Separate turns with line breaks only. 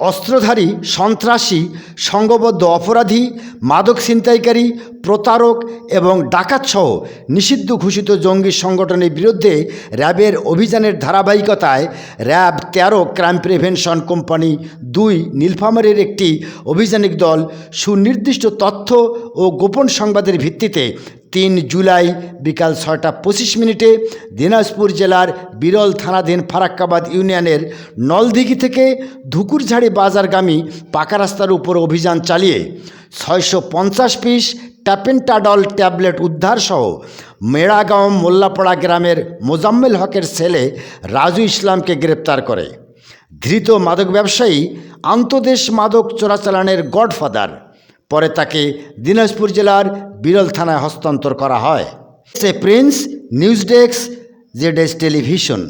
অস্ত্রধারী, সন্ত্রাসী সংঘবদ্ধ অপরাধী, মাদক ছিনতাইকারী, প্রতারক এবং ডাকাতসহ নিষিদ্ধ ঘোষিত জঙ্গি সংগঠনের বিরুদ্ধে র্যাবের অভিযানের ধারাবাহিকতায় র্যাব তেরো ক্রাইম প্রিভেনশন কোম্পানি দুই নীলফামারের একটি অভিযানিক দল সুনির্দিষ্ট তথ্য ও গোপন সংবাদের ভিত্তিতে তিন জুলাই বিকাল ছয়টা পঁচিশ মিনিটে দিনাজপুর জেলার বিরল থানাধীন ফারাক্কাবাদ ইউনিয়নের নলদিঘি থেকে ধুকুরঝাড়ি বাজারগামী পাকা রাস্তার উপর অভিযান চালিয়ে ছয়শো পঞ্চাশ পিস ট্যাপেন্টাডল ট্যাবলেট উদ্ধারসহ মেড়াগাঁও মোল্লাপাড়া গ্রামের মোজাম্মেল হকের ছেলে রাজু ইসলামকে গ্রেপ্তার করে। ধৃত মাদক ব্যবসায়ী আন্তদেশ মাদক চোরাচালানের গডফাদার। পরে তাকে দিনাজপুর জেলার বিরল থানায় হস্তান্তর করা হয়। সে প্রিন্স নিউজ ডেস্ক জেডেস টেলিভিশন